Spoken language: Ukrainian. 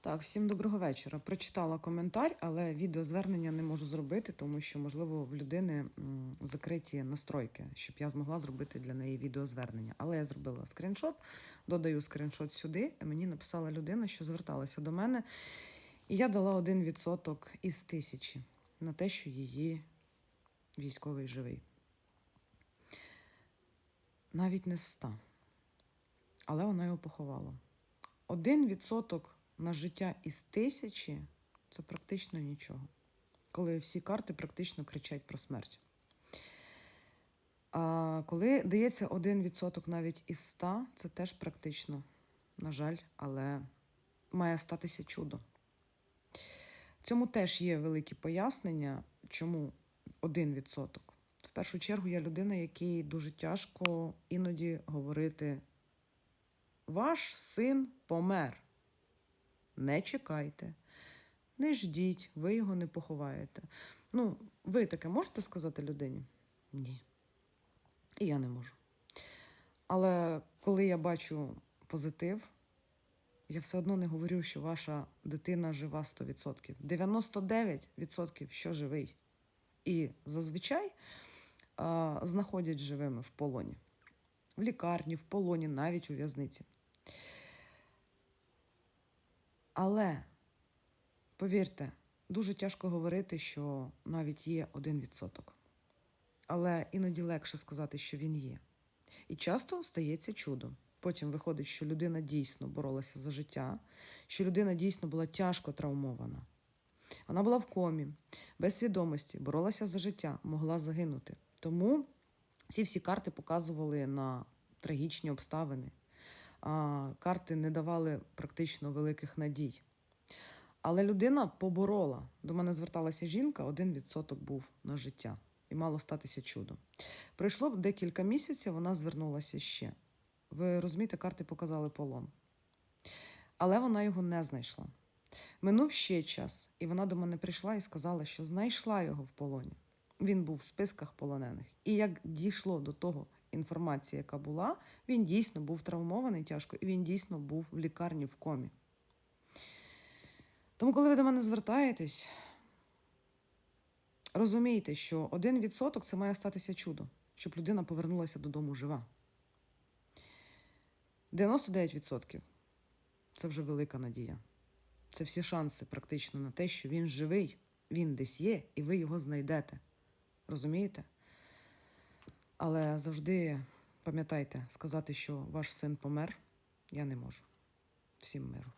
Так, всім доброго вечора. Прочитала коментар, але відеозвернення не можу зробити, тому що, можливо, в людини закриті настройки, щоб я змогла зробити для неї відеозвернення. Але я зробила скріншот, додаю скріншот сюди. Мені написала людина, що зверталася до мене, і я дала один відсоток із тисячі на те, що її військовий живий. Навіть не ста. Але вона його поховала. Один відсоток на життя із тисячі це практично нічого. Коли всі карти практично кричать про смерть. А коли дається один відсоток навіть із ста, це теж практично, на жаль, але має статися чудо. Цьому теж є великі пояснення, чому один відсоток. В першу чергу я людина, якій дуже тяжко іноді говорити ваш син помер. Не чекайте, не ждіть, ви його не поховаєте. Ну, ви таке можете сказати людині? Ні. І я не можу. Але коли я бачу позитив, я все одно не говорю, що ваша дитина жива 100%. 99% що живий. І зазвичай а, знаходять живими в полоні. В лікарні, в полоні, навіть у в'язниці. Але, повірте, дуже тяжко говорити, що навіть є один відсоток. Але іноді легше сказати, що він є. І часто стається чудо. Потім виходить, що людина дійсно боролася за життя, що людина дійсно була тяжко травмована. Вона була в комі, без свідомості, боролася за життя, могла загинути. Тому ці всі карти показували на трагічні обставини. Карти не давали практично великих надій. Але людина поборола. До мене зверталася жінка, один відсоток був на життя, і мало статися чудо. Пройшло декілька місяців, вона звернулася ще. Ви розумієте, карти показали полон. Але вона його не знайшла. Минув ще час, і вона до мене прийшла і сказала, що знайшла його в полоні. Він був в списках полонених. І як дійшло до того інформації, яка була, він дійсно був травмований тяжко, і він дійсно був в лікарні в комі. Тому, коли ви до мене звертаєтесь, розумійте, що один відсоток це має статися чудо, щоб людина повернулася додому жива. 99% це вже велика надія. Це всі шанси практично на те, що він живий, він десь є, і ви його знайдете. Розумієте? Але завжди пам'ятайте, сказати, що ваш син помер, я не можу. Всім миру.